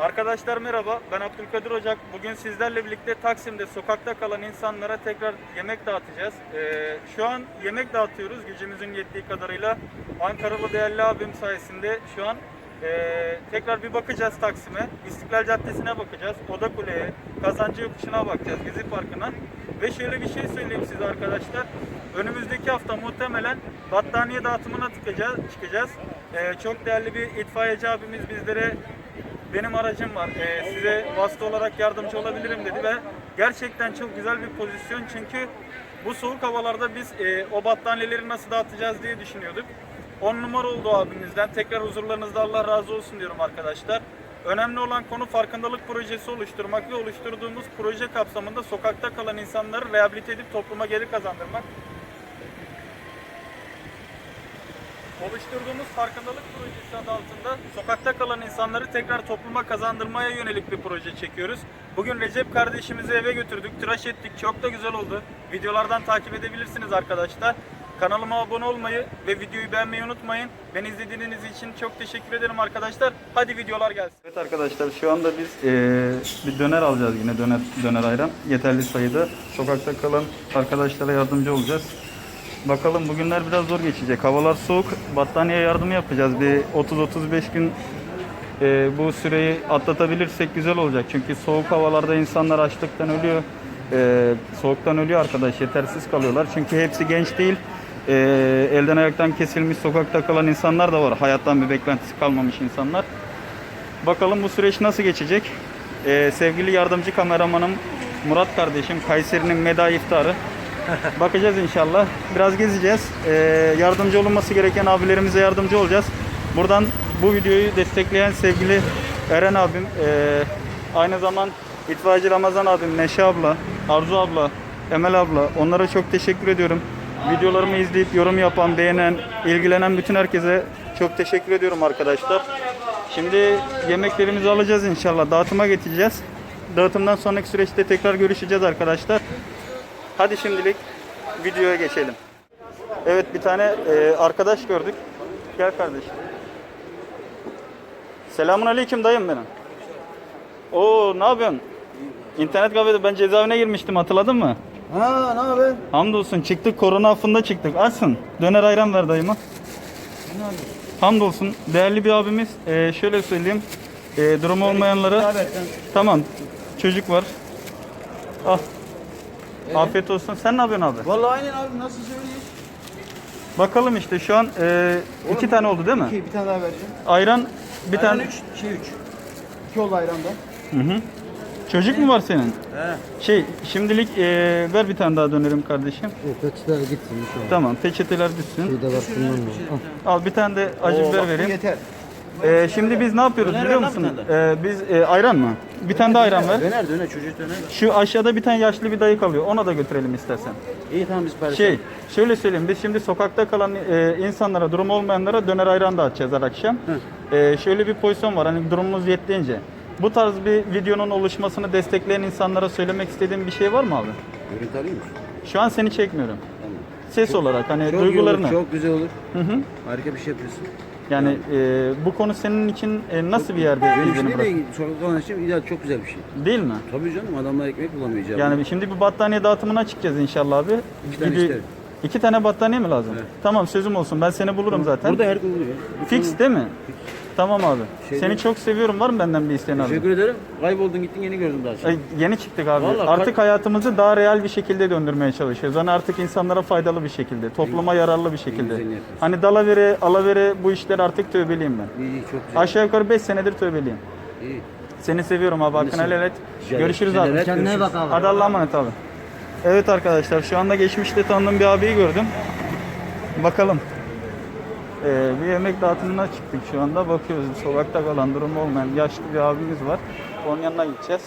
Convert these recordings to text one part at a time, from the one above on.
Arkadaşlar merhaba, ben Abdülkadir Ocak. Bugün sizlerle birlikte Taksim'de sokakta kalan insanlara tekrar yemek dağıtacağız. Ee, şu an yemek dağıtıyoruz gücümüzün yettiği kadarıyla. Ankaralı değerli abim sayesinde şu an ee, tekrar bir bakacağız Taksim'e. İstiklal Caddesi'ne bakacağız, Oda Kule'ye, Kazancı Yokuşu'na bakacağız, Gezi Parkı'na. Ve şöyle bir şey söyleyeyim size arkadaşlar. Önümüzdeki hafta muhtemelen battaniye dağıtımına çıkacağız. çıkacağız. Ee, çok değerli bir itfaiyeci abimiz bizlere benim aracım var. Ee, size vasıta olarak yardımcı olabilirim dedi ve gerçekten çok güzel bir pozisyon çünkü bu soğuk havalarda biz e, o battaniyeleri nasıl dağıtacağız diye düşünüyorduk. 10 numara oldu abimizden. Tekrar huzurlarınızda Allah razı olsun diyorum arkadaşlar. Önemli olan konu farkındalık projesi oluşturmak ve oluşturduğumuz proje kapsamında sokakta kalan insanları rehabilite edip topluma geri kazandırmak. Oluşturduğumuz farkındalık projesi adı altında sokakta kalan insanları tekrar topluma kazandırmaya yönelik bir proje çekiyoruz. Bugün Recep kardeşimizi eve götürdük, tıraş ettik. Çok da güzel oldu. Videolardan takip edebilirsiniz arkadaşlar. Kanalıma abone olmayı ve videoyu beğenmeyi unutmayın. Beni izlediğiniz için çok teşekkür ederim arkadaşlar. Hadi videolar gelsin. Evet arkadaşlar şu anda biz eee, bir döner alacağız yine döner döner ayran. Yeterli sayıda. Sokakta kalan arkadaşlara yardımcı olacağız. Bakalım bugünler biraz zor geçecek. Havalar soğuk. Battaniye yardımı yapacağız. Bir 30-35 gün e, bu süreyi atlatabilirsek güzel olacak. Çünkü soğuk havalarda insanlar açlıktan ölüyor. E, soğuktan ölüyor arkadaş. Yetersiz kalıyorlar. Çünkü hepsi genç değil. E, elden ayaktan kesilmiş sokakta kalan insanlar da var. Hayattan bir beklentisi kalmamış insanlar. Bakalım bu süreç nasıl geçecek? E, sevgili yardımcı kameramanım Murat kardeşim Kayseri'nin meda iftarı. Bakacağız inşallah. Biraz gezeceğiz. Ee, yardımcı olunması gereken abilerimize yardımcı olacağız. Buradan bu videoyu destekleyen sevgili Eren abim, ee, aynı zaman itfaiyeci Ramazan abim, Neşe abla, Arzu abla, Emel abla onlara çok teşekkür ediyorum. Videolarımı izleyip yorum yapan, beğenen, ilgilenen bütün herkese çok teşekkür ediyorum arkadaşlar. Şimdi yemeklerimizi alacağız inşallah. Dağıtıma geçeceğiz. Dağıtımdan sonraki süreçte tekrar görüşeceğiz arkadaşlar. Hadi şimdilik videoya geçelim. Evet bir tane e, arkadaş gördük. Gel kardeşim. Selamun aleyküm dayım benim. Oo ne yapıyorsun? İnternet kafede ben cezaevine girmiştim hatırladın mı? Ha ne haber? Hamdolsun çıktık korona affında çıktık. Açsın. Döner ayran ver dayıma. Hamdolsun değerli bir abimiz. E, şöyle söyleyeyim. E, durumu olmayanlara tamam çocuk var. Al. Afiyet olsun. Sen ne yapıyorsun abi? Vallahi aynen abi nasıl söyleyeyim? Bakalım işte şu an e, iki tane oldu değil mi? İki, bir tane daha vereceğim. Ayran bir Ayran tane. üç, şey üç. İki oldu ayranda. Hı hı. Çocuk mu var senin? He. Şey şimdilik e, ver bir tane daha dönerim kardeşim. O peçeteler gitsin şu an. Tamam peçeteler düşsün. Bir de var mı? Al bir tane de acı Oo, biber bak bu vereyim. Yeter. E, şimdi biz ne yapıyoruz biliyor musun? tane E, biz e, ayran mı? Bir tane daha ayran ver. Döner döner çocuk döner. Şu aşağıda bir tane yaşlı bir dayı kalıyor. Ona da götürelim istersen. İyi tamam biz paylaşalım. Şey, şöyle söyleyeyim. Biz şimdi sokakta kalan e, insanlara, durum olmayanlara döner ayran dağıtacağız her akşam. E, şöyle bir pozisyon var. Hani durumumuz yettiğince. Bu tarz bir videonun oluşmasını destekleyen insanlara söylemek istediğin bir şey var mı abi? Görüntü alayım mı? Şu an seni çekmiyorum. Ses olarak hani Çok duygularını. iyi olur, çok güzel olur. Hı hı. Harika bir şey yapıyorsun. Yani e, bu konu senin için e, nasıl bir yerde Benim izlenim için olan için ideal çok güzel bir şey. Değil mi? Tabii canım adamlar ekmek bulamayacak. Yani şimdi bir battaniye dağıtımına çıkacağız inşallah abi. İki tane isterim. İki tane battaniye mi lazım? Evet. Tamam sözüm olsun. Ben seni bulurum zaten. Burada her gün oluyor. Fix değil mi? Tamam abi. Şeyde- Seni çok seviyorum. Var mı benden bir isteğin abi? Teşekkür ederim. Kayboldun gittin yeni gördüm daha sonra. Ay, yeni çıktık abi. Vallahi artık hayatımızı daha real bir şekilde döndürmeye çalışıyoruz. Hani artık insanlara faydalı bir şekilde, topluma yararlı bir şekilde. Hani dalavere, alavere bu işler artık tövbeliyim ben. İyi iyi çok güzel. Aşağı yukarı 5 senedir tövbeliyim. İyi. Seni seviyorum abi. Hakkını helal et. Görüşürüz abi. Kendine görüşürüz. bak abi. Hadi Allah'a emanet abi. Evet arkadaşlar şu anda geçmişte tanıdığım bir abiyi gördüm. Bakalım. Ee, bir yemek dağıtımına çıktık şu anda. Bakıyoruz sokakta kalan durumu olmayan yaşlı bir abimiz var. Onun yanına gideceğiz.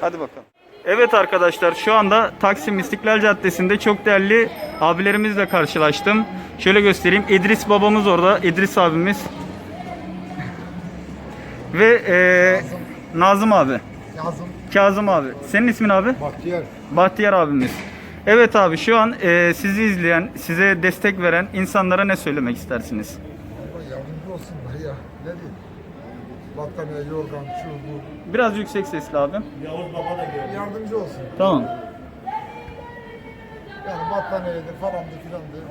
Hadi bakalım. Evet arkadaşlar şu anda Taksim İstiklal Caddesi'nde çok değerli abilerimizle karşılaştım. Şöyle göstereyim. İdris babamız orada. İdris abimiz. Ve eee Nazım abi. Yazım. Kazım abi. Senin ismin abi? Bahtiyar. Bahtiyar abimiz. Evet abi şu an eee, sizi izleyen, size destek veren insanlara ne söylemek istersiniz? Allah yardımcı olsunlar ya. Ne diyeyim? Battaniye, yorgan, şu bu. Biraz yüksek sesli abi. Yardımcı olsun. Tamam. Yani battaniyeydi falandı filandı.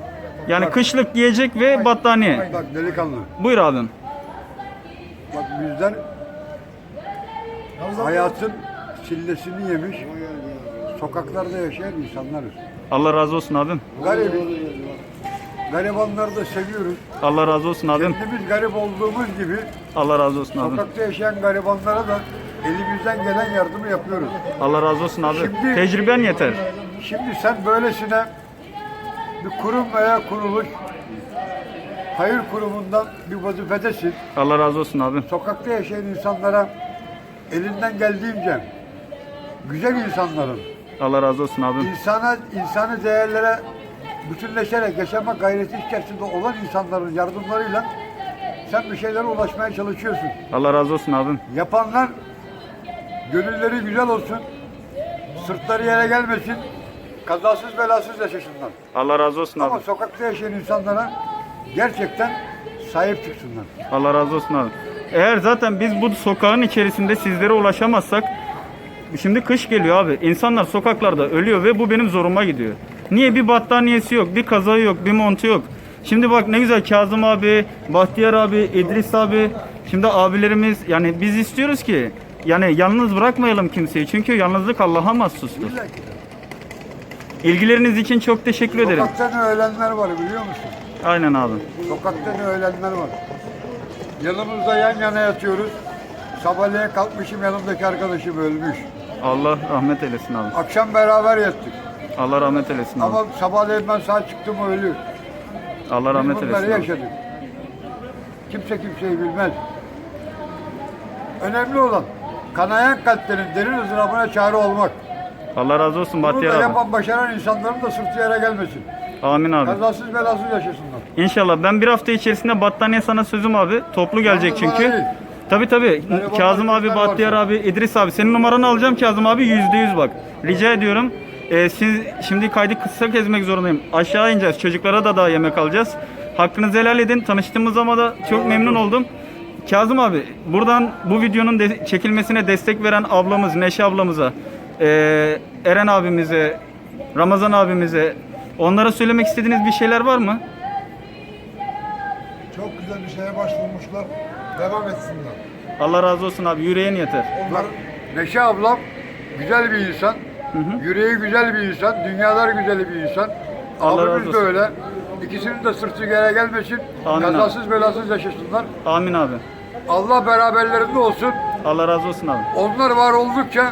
Yani kışlık giyecek ve battaniye. Bak delikanlı. Buyur abim. Bak bizden Yalnız abi- hayatın sillesini yemiş, sokaklarda yaşayan insanlarız. Allah razı olsun abim. Garip. Garibanları da seviyoruz. Allah razı olsun abim. Kendimiz garip olduğumuz gibi Allah razı olsun abim. sokakta yaşayan garibanlara da elimizden gelen yardımı yapıyoruz. Allah razı olsun abi. Şimdi- Tecrüben yeter. Şimdi sen böylesine bir kurum veya kuruluş, hayır kurumundan bir vazifedesin. Allah razı olsun abim. Sokakta yaşayan insanlara elinden geldiğince güzel insanların, Allah razı olsun abim. insana, insanı değerlere bütünleşerek yaşama gayreti içerisinde olan insanların yardımlarıyla sen bir şeylere ulaşmaya çalışıyorsun. Allah razı olsun abim. Yapanlar gönülleri güzel olsun, sırtları yere gelmesin, kazasız belasız yaşasınlar. Allah razı olsun Ama abi. sokakta yaşayan insanlara gerçekten sahip çıksınlar. Allah razı olsun abi. Eğer zaten biz bu sokağın içerisinde sizlere ulaşamazsak şimdi kış geliyor abi. İnsanlar sokaklarda ölüyor ve bu benim zoruma gidiyor. Niye bir battaniyesi yok, bir kazağı yok, bir montu yok. Şimdi bak ne güzel Kazım abi, Bahtiyar abi, İdris abi. Şimdi abilerimiz yani biz istiyoruz ki yani yalnız bırakmayalım kimseyi. Çünkü yalnızlık Allah'a mahsustur. İlgileriniz için çok teşekkür ederim. Sokakta ne ölenler var biliyor musun? Aynen abi. Sokakta ne ölenler var. Yanımızda yan yana yatıyoruz. Sabahleyin kalkmışım yanımdaki arkadaşım ölmüş. Allah rahmet eylesin abi. Akşam beraber yattık. Allah rahmet eylesin abi. Ama sabahleyin ben sağ çıktım ölü. Allah Biz rahmet bunları eylesin abi. yaşadık. Kimse kimseyi bilmez. Önemli olan kanayan kalplerin derin ızdırabına çare olmak. Allah razı olsun Bunu Bahtiyar da abi. yapan başaran insanların da sırtı yere gelmesin. Amin abi. Kazasız belasız yaşasınlar. İnşallah ben bir hafta içerisinde battaniye sana sözüm abi. Toplu gelecek Yalnız çünkü. bana değil. Tabi tabi. Merhaba, Kazım abi, Bahtiyar varsa. abi, İdris abi. Senin numaranı alacağım Kazım abi yüzde yüz bak. Rica ediyorum. Ee, siz şimdi kaydı kısa kesmek zorundayım. Aşağı ineceğiz. Çocuklara da daha yemek alacağız. Hakkınızı helal edin. Tanıştığımız ama da çok memnun oldum. Kazım abi buradan bu videonun de- çekilmesine destek veren ablamız Neşe ablamıza, ee, Eren abimize, Ramazan abimize onlara söylemek istediğiniz bir şeyler var mı? Çok güzel bir şeye başvurmuşlar. Devam etsinler. Allah razı olsun abi yüreğin yeter. Onlar Neşe ablam güzel bir insan. Yüreği güzel bir insan. Dünyalar güzel bir insan. Allah razı Abimiz de olsun. öyle. İkisinin de sırtı yere gelmesin. Amin abi. Kazasız belasız yaşasınlar. Amin abi. Allah beraberlerinde olsun. Allah razı olsun abi. Onlar var oldukça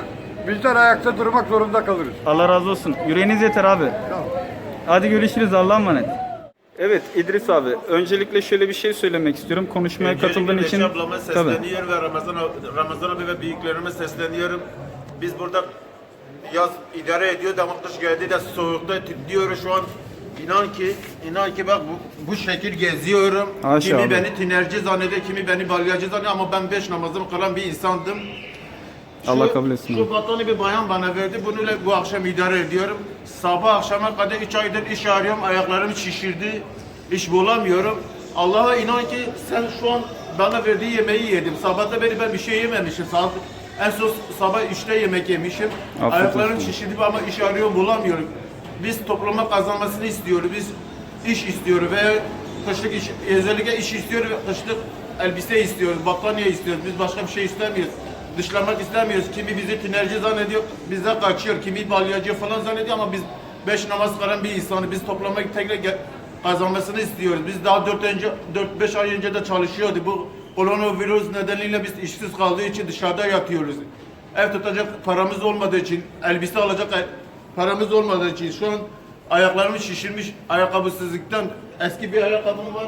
bizler ayakta durmak zorunda kalırız. Allah razı olsun. Yüreğiniz yeter abi. Tamam. Hadi görüşürüz Allah'a emanet. Evet İdris abi öncelikle şöyle bir şey söylemek istiyorum. Konuşmaya katıldığın için. Neşe ablama Tabii. sesleniyorum ve Ramazan, Ramazan abi ve büyüklerime sesleniyorum. Biz burada yaz idare ediyor ama kış geldi de soğukta diyoruz şu an. İnan ki, inan ki bak bu, bu şekil geziyorum. Haşa kimi abi. beni tinerci zannediyor, kimi beni balyacı zannediyor ama ben beş namazımı kılan bir insandım. Allah kabul etsin. Şu batanı bir bayan bana verdi. Bununla bu akşam idare ediyorum. Sabah akşama kadar 3 aydır iş arıyorum. Ayaklarım şişirdi. İş bulamıyorum. Allah'a inan ki sen şu an bana verdiği yemeği yedim. Sabahta beri ben bir şey yememişim. Saat en son sabah 3'te yemek yemişim. Afiyet Ayaklarım olsun. şişirdi ama iş arıyorum bulamıyorum. Biz topluma kazanmasını istiyoruz. Biz iş istiyoruz ve kışlık iş, özellikle iş istiyoruz ve kışlık elbise istiyoruz, battaniye istiyoruz. Biz başka bir şey istemiyoruz. Dışlamak istemiyoruz. Kimi bizi tinerci zannediyor, bizden kaçıyor. Kimi balyacı falan zannediyor ama biz beş namaz kılan bir insanı biz topluma tekrar kazanmasını istiyoruz. Biz daha 4 önce 4-5 ay önce de çalışıyordu. Bu koronavirüs nedeniyle biz işsiz kaldığı için dışarıda yatıyoruz. Ev tutacak paramız olmadığı için, elbise alacak paramız olmadığı için şu an ayaklarımız şişirmiş ayakkabısızlıktan. Eski bir ayakkabım var.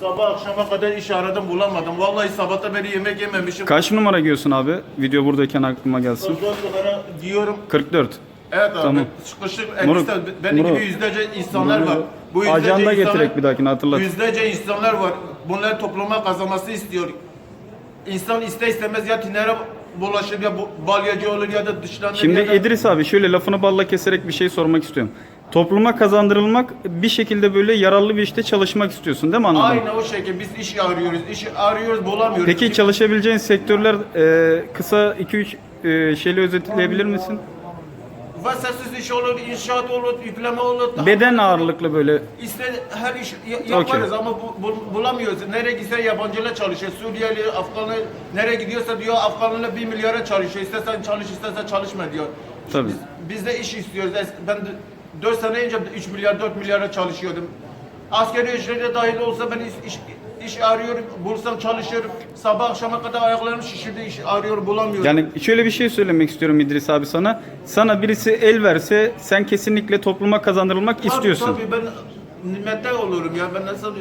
Sabah akşama kadar iş aradım bulamadım. Vallahi sabahta beri yemek yememişim. Kaç numara giyiyorsun abi? Video buradayken aklıma gelsin. Uzun numara giyiyorum. 44. Evet abi. Tamam. Sıkışık Moruk, elbise. Benim moruk. gibi yüzlerce insanlar var. Bu yüzlerce Ajanda insanlar- getirek bir dahakine hatırlat. Yüzlerce insanlar var. Bunlar topluma kazanması istiyor. İnsan iste istemez ya tinere bulaşır ya balyacı olur ya da dışlanır Şimdi ya da... İdris abi şöyle lafını balla keserek bir şey sormak istiyorum. Topluma kazandırılmak bir şekilde böyle yararlı bir işte çalışmak istiyorsun değil mi anladım? Aynı o şekilde biz iş arıyoruz, iş arıyoruz bulamıyoruz. Peki çalışabileceğin sektörler e, kısa 2-3 e, şeyle özetleyebilir misin? Vasıfsız iş olur, inşaat olur, yükleme olur. Beden ağırlıklı böyle. İşte her iş ya- yaparız ama bu, bu- bulamıyoruz. Nereye gitse yabancıyla çalışıyor. Suriyeli, Afganlı nereye gidiyorsa diyor Afganlı bir milyara çalışıyor. İstersen çalış, istersen çalışma diyor. Tabii. Biz, biz de iş istiyoruz. Es- Ben 4 sene önce 3 milyar 4 milyara çalışıyordum. Askeri ücrete dahil olsa ben iş, iş, iş arıyorum, bulsam çalışıyorum. Sabah akşama kadar ayaklarım şişirdi, iş arıyorum, bulamıyorum. Yani şöyle bir şey söylemek istiyorum İdris abi sana. Sana birisi el verse sen kesinlikle topluma kazandırılmak Tabii, istiyorsun. Tabii ben nimette olurum ya. Ben nasıl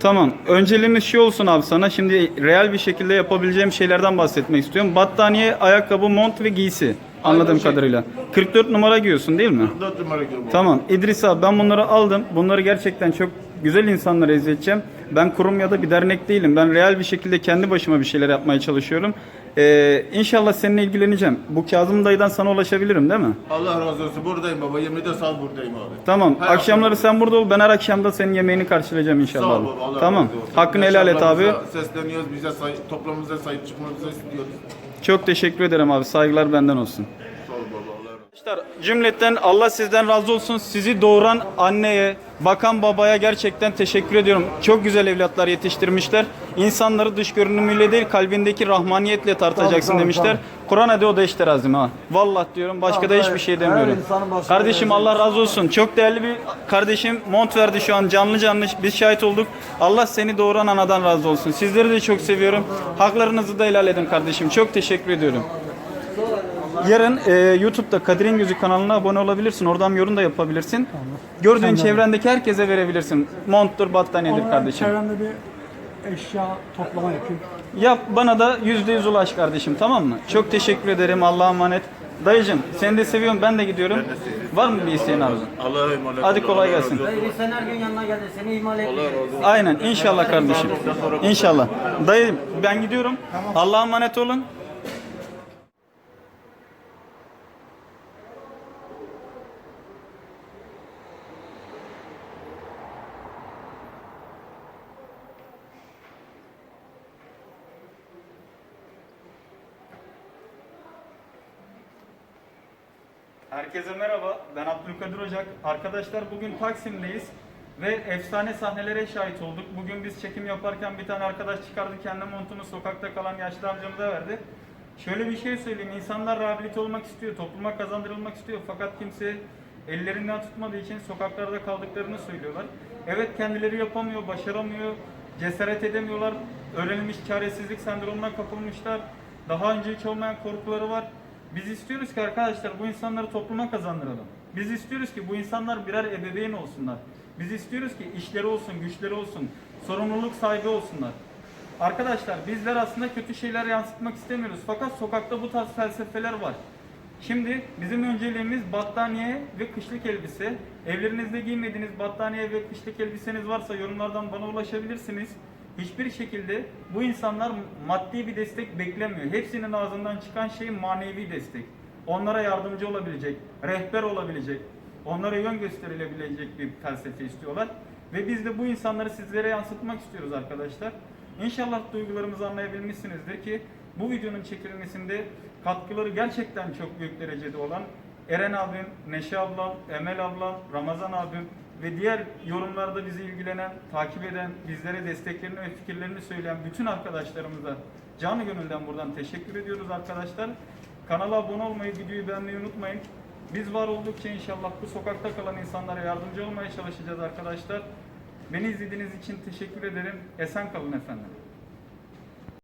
Tamam. Önceliğimiz şey olsun abi sana. Şimdi real bir şekilde yapabileceğim şeylerden bahsetmek istiyorum. Battaniye, ayakkabı, mont ve giysi. Anladığım Aynen şey. kadarıyla. 44 numara giyiyorsun değil mi? 4 numara gibi. Tamam İdris abi ben bunları aldım. Bunları gerçekten çok güzel insanlara izleteceğim. Ben kurum ya da bir dernek değilim. Ben real bir şekilde kendi başıma bir şeyler yapmaya çalışıyorum. Ee, inşallah seninle ilgileneceğim. Bu Kazım dayıdan sana ulaşabilirim değil mi? Allah razı olsun. Buradayım baba. 24 saat buradayım abi. Tamam. Her Akşamları akşam- sen burada ol. Ben her akşam da senin yemeğini karşılayacağım inşallah. Sağ ol abi. baba. Allah tamam. razı olsun. Hakkını helal et abi. Yaşamlarımıza Sesleniyoruz. Bize say toplumumuza sahip çıkmamızı istiyoruz. Çok teşekkür ederim abi. Saygılar benden olsun. Sağ ol baba. Allah razı olsun. Arkadaşlar cümleten Allah sizden razı olsun. Sizi doğuran anneye, bakan babaya gerçekten teşekkür ediyorum. Çok güzel evlatlar yetiştirmişler. İnsanları dış görünümüyle değil kalbindeki rahmaniyetle tartacaksın tabii, demişler. Kur'an hadi o da işte razım ha. Vallahi diyorum başka da Tabii, hiçbir şey demiyorum. Kardeşim. Allah razı olsun. Çok değerli bir kardeşim mont verdi şu an canlı canlı biz şahit olduk. Allah seni doğuran anadan razı olsun. Sizleri de çok seviyorum. Haklarınızı da helal edin kardeşim. Çok teşekkür ediyorum. Yarın e, YouTube'da Kadir'in Gözü kanalına abone olabilirsin. Oradan yorum da yapabilirsin. Gördüğün çevrendeki herkese verebilirsin. Monttur, battaniyedir kardeşim. Çevremde bir eşya toplama yapayım. Yap bana da yüzde yüz ulaş kardeşim tamam mı? Çok teşekkür ederim. Allah'a emanet. Dayıcım seni de seviyorum ben de gidiyorum. Var mı bir isteğin arzun? Allah'a emanet Hadi kolay Allah gelsin. Dayı sen her gün yanına geldi. Seni ihmal etmeyeceğiz. Aynen inşallah kardeşim. İnşallah. Dayı ben gidiyorum. Allah'a emanet olun. Herkese merhaba. Ben Abdülkadir Ocak. Arkadaşlar bugün Taksim'deyiz ve efsane sahnelere şahit olduk. Bugün biz çekim yaparken bir tane arkadaş çıkardı kendi montunu sokakta kalan yaşlı amcamıza verdi. Şöyle bir şey söyleyeyim. İnsanlar rehabilite olmak istiyor, topluma kazandırılmak istiyor fakat kimse ellerinden tutmadığı için sokaklarda kaldıklarını söylüyorlar. Evet kendileri yapamıyor, başaramıyor, cesaret edemiyorlar. Öğrenilmiş çaresizlik sendromuna kapılmışlar. Daha önce hiç olmayan korkuları var. Biz istiyoruz ki arkadaşlar bu insanları topluma kazandıralım. Biz istiyoruz ki bu insanlar birer ebeveyn olsunlar. Biz istiyoruz ki işleri olsun, güçleri olsun, sorumluluk sahibi olsunlar. Arkadaşlar bizler aslında kötü şeyler yansıtmak istemiyoruz. Fakat sokakta bu tarz felsefeler var. Şimdi bizim önceliğimiz battaniye ve kışlık elbise. Evlerinizde giymediğiniz battaniye ve kışlık elbiseniz varsa yorumlardan bana ulaşabilirsiniz. Hiçbir şekilde bu insanlar maddi bir destek beklemiyor. Hepsinin ağzından çıkan şey manevi destek. Onlara yardımcı olabilecek, rehber olabilecek, onlara yön gösterilebilecek bir felsefe istiyorlar. Ve biz de bu insanları sizlere yansıtmak istiyoruz arkadaşlar. İnşallah duygularımızı anlayabilmişsinizdir ki bu videonun çekilmesinde katkıları gerçekten çok büyük derecede olan Eren abim, Neşe ablam, Emel ablam, Ramazan abim ve diğer yorumlarda bizi ilgilenen, takip eden, bizlere desteklerini ve fikirlerini söyleyen bütün arkadaşlarımıza canı gönülden buradan teşekkür ediyoruz arkadaşlar. Kanala abone olmayı, videoyu beğenmeyi unutmayın. Biz var oldukça inşallah bu sokakta kalan insanlara yardımcı olmaya çalışacağız arkadaşlar. Beni izlediğiniz için teşekkür ederim. Esen kalın efendim.